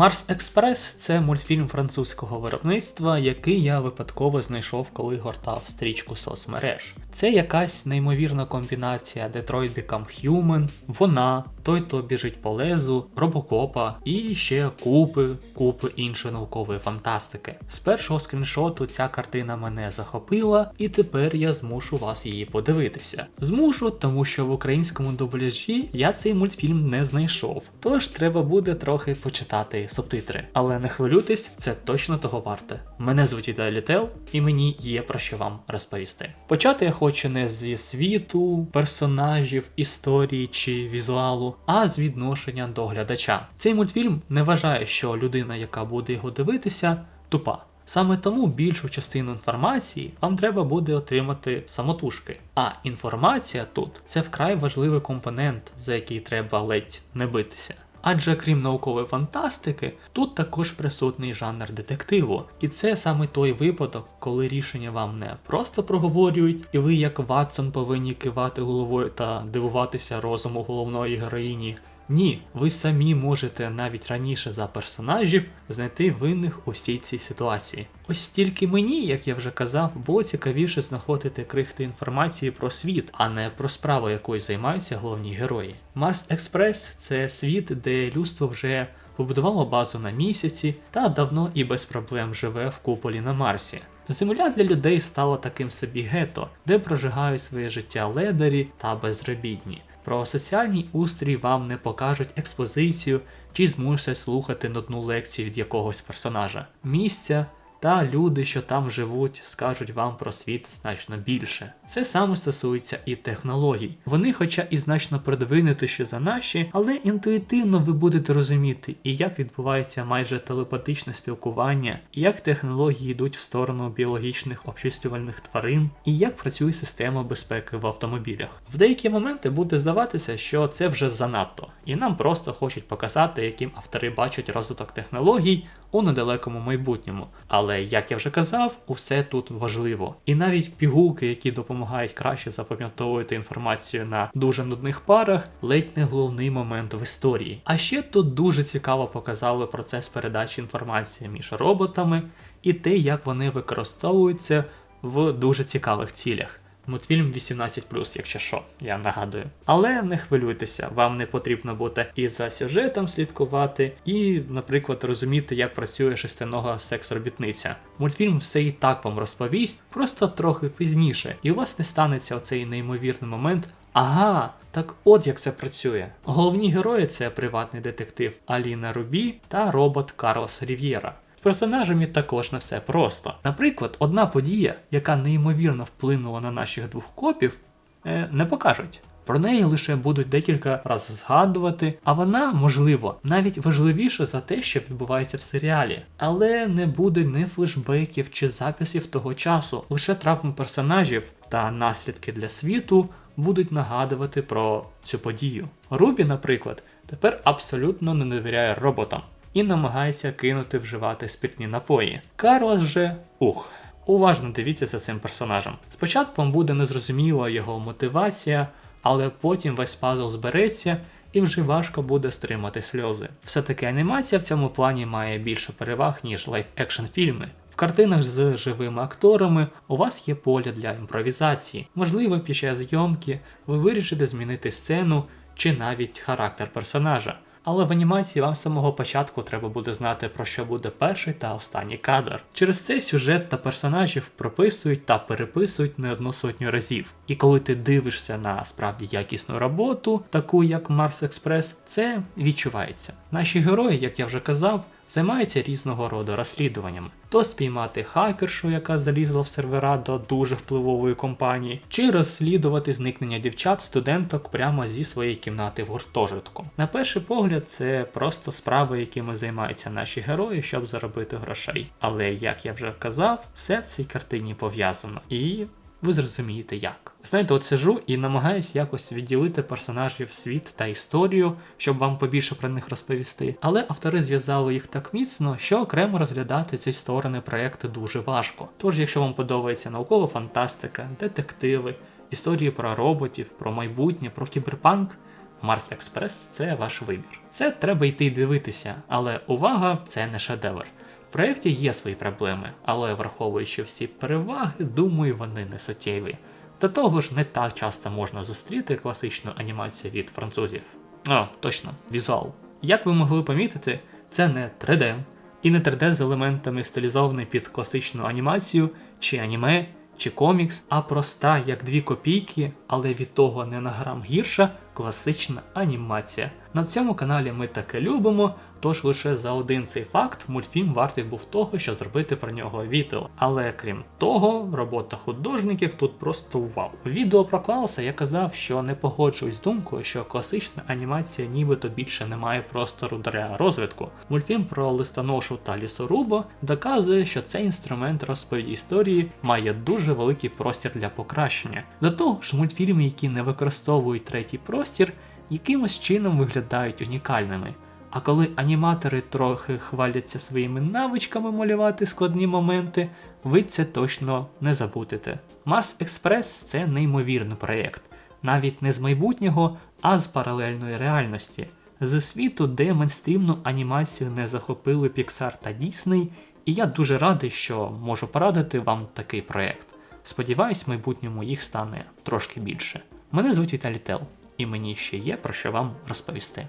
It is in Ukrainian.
Марс Експрес це мультфільм французького виробництва, який я випадково знайшов, коли гортав стрічку соцмереж. Це якась неймовірна комбінація Detroit Become Human, вона, той, хто біжить по лезу, робокопа і ще купи, купи іншої наукової фантастики. З першого скріншоту ця картина мене захопила, і тепер я змушу вас її подивитися. Змушу, тому що в українському дубляжі я цей мультфільм не знайшов. Тож треба буде трохи почитати субтитри. Але не хвилюйтесь, це точно того варте. Мене звуть Віталій Тел, і мені є про що вам розповісти. Почати я хочу не зі світу, персонажів, історії чи візуалу, а з відношення до глядача. Цей мультфільм не вважає, що людина, яка буде його дивитися, тупа. Саме тому більшу частину інформації вам треба буде отримати самотужки. А інформація тут це вкрай важливий компонент, за який треба ледь не битися. Адже крім наукової фантастики, тут також присутній жанр детективу. І це саме той випадок, коли рішення вам не просто проговорюють, і ви, як Ватсон, повинні кивати головою та дивуватися розуму головної героїні. Ні, ви самі можете навіть раніше за персонажів знайти винних у всій цій ситуації. Ось тільки мені, як я вже казав, було цікавіше знаходити крихти інформації про світ, а не про справу, якою займаються головні герої. Марс Експрес це світ, де людство вже побудувало базу на місяці та давно і без проблем живе в куполі на Марсі. Земля для людей стала таким собі гето, де прожигають своє життя ледарі та безробітні. Про соціальний устрій вам не покажуть експозицію чи змусять слухати нудну лекцію від якогось персонажа. Місця та люди, що там живуть, скажуть вам про світ значно більше. Це саме стосується і технологій. Вони, хоча і значно продвинутіші за наші, але інтуїтивно ви будете розуміти, і як відбувається майже телепатичне спілкування, і як технології йдуть в сторону біологічних обчислювальних тварин, і як працює система безпеки в автомобілях. В деякі моменти буде здаватися, що це вже занадто, і нам просто хочуть показати, яким автори бачать розвиток технологій у недалекому майбутньому. Але як я вже казав, усе тут важливо. І навіть пігулки, які допомагають краще запам'ятовувати інформацію на дуже нудних парах, ледь не головний момент в історії. А ще тут дуже цікаво показали процес передачі інформації між роботами і те, як вони використовуються в дуже цікавих цілях. Мультфільм 18, якщо що, я нагадую. Але не хвилюйтеся, вам не потрібно бути і за сюжетом слідкувати, і, наприклад, розуміти, як працює шестинога секс-робітниця. Мультфільм все і так вам розповість, просто трохи пізніше, і у вас не станеться оцей неймовірний момент. Ага, так от як це працює. Головні герої це приватний детектив Аліна Рубі та робот Карлос Рів'єра. З персонажами також не все просто. Наприклад, одна подія, яка неймовірно вплинула на наших двох копів, е, не покажуть. Про неї лише будуть декілька разів згадувати, а вона, можливо, навіть важливіша за те, що відбувається в серіалі. Але не буде ні флешбеків чи записів того часу. Лише травми персонажів та наслідки для світу будуть нагадувати про цю подію. Рубі, наприклад, тепер абсолютно не довіряє роботам і намагається кинути вживати спиртні напої. Карлос же ух. Уважно дивіться за цим персонажем. Спочатку вам буде незрозуміла його мотивація, але потім весь пазл збереться і вже важко буде стримати сльози. Все-таки анімація в цьому плані має більше переваг, ніж лайф-екшн фільми. В картинах з живими акторами у вас є поле для імпровізації. Можливо, під час зйомки ви вирішите змінити сцену чи навіть характер персонажа. Але в анімації вам з самого початку треба буде знати, про що буде перший та останній кадр. Через це сюжет та персонажів прописують та переписують не одну сотню разів. І коли ти дивишся на справді якісну роботу, таку як Марс Експрес, це відчувається. Наші герої, як я вже казав, займаються різного роду розслідуваннями. То спіймати хакершу, яка залізла в сервера до дуже впливової компанії, чи розслідувати зникнення дівчат, студенток прямо зі своєї кімнати в гуртожитку. На перший погляд, це просто справи, якими займаються наші герої, щоб заробити грошей. Але як я вже казав, все в цій картині пов'язано. І ви зрозумієте як. Знаєте, от сижу і намагаюсь якось відділити персонажів світ та історію, щоб вам побільше про них розповісти. Але автори зв'язали їх так міцно, що окремо розглядати ці сторони проєкту дуже важко. Тож, якщо вам подобається наукова фантастика, детективи, історії про роботів, про майбутнє, про кіберпанк. Марс Експрес це ваш вибір. Це треба йти дивитися, але увага, це не шедевр. В проєкті є свої проблеми, але враховуючи всі переваги, думаю, вони не суттєві. До того ж, не так часто можна зустріти класичну анімацію від французів. О, точно, візуал. Як ви могли помітити, це не 3D, і не 3D з елементами стилізований під класичну анімацію, чи аніме, чи комікс, а проста, як дві копійки, але від того не на грам гірша класична анімація. На цьому каналі ми таке любимо, тож лише за один цей факт мультфільм вартий був того, щоб зробити про нього відео. Але крім того, робота художників тут просто вау. Відео про Клауса я казав, що не погоджуюсь з думкою, що класична анімація нібито більше не має простору для розвитку. Мультфільм про листоношу та лісорубо доказує, що цей інструмент розповіді історії має дуже великий простір для покращення. До того ж, мультфільми, які не використовують третій простір, якимось чином виглядають унікальними. А коли аніматори трохи хваляться своїми навичками малювати складні моменти, ви це точно не забудете. Марс Експрес це неймовірний проєкт, навіть не з майбутнього, а з паралельної реальності, з світу, де мейнстрімну анімацію не захопили Pixar та Disney, і я дуже радий, що можу порадити вам такий проєкт. Сподіваюсь, в майбутньому їх стане трошки більше. Мене звуть Віталій Тел, і мені ще є про що вам розповісти.